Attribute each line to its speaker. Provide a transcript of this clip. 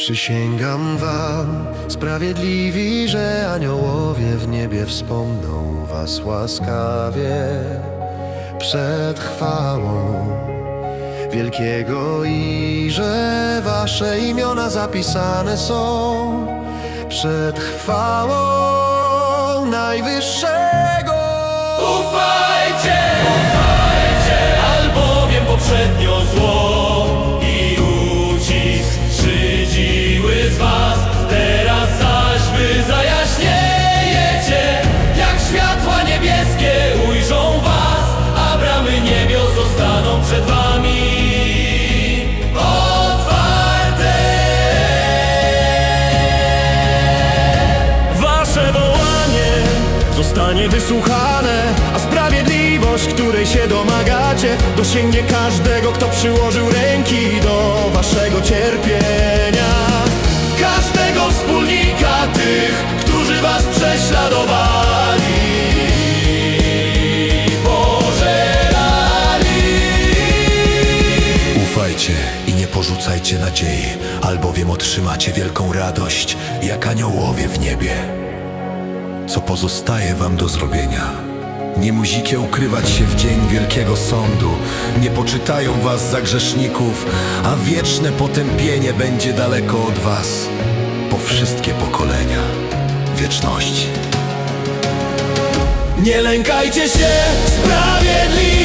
Speaker 1: Przysięgam wam, sprawiedliwi, że aniołowie w niebie wspomną was łaskawie. Przed chwałą wielkiego i że wasze imiona zapisane są. Przed chwałą Najwyższego.
Speaker 2: Ufajcie, zostanie wysłuchane, a sprawiedliwość, której się domagacie, dosięgnie każdego, kto przyłożył ręki do waszego cierpienia. Każdego wspólnika tych, którzy was prześladowali. Pożerali.
Speaker 3: Ufajcie i nie porzucajcie nadziei, albowiem otrzymacie wielką radość, jak aniołowie w niebie. Co pozostaje wam do zrobienia? Nie musicie ukrywać się w dzień wielkiego sądu, nie poczytają was za grzeszników, a wieczne potępienie będzie daleko od was, po wszystkie pokolenia wieczności.
Speaker 2: Nie lękajcie się, sprawiedliwi,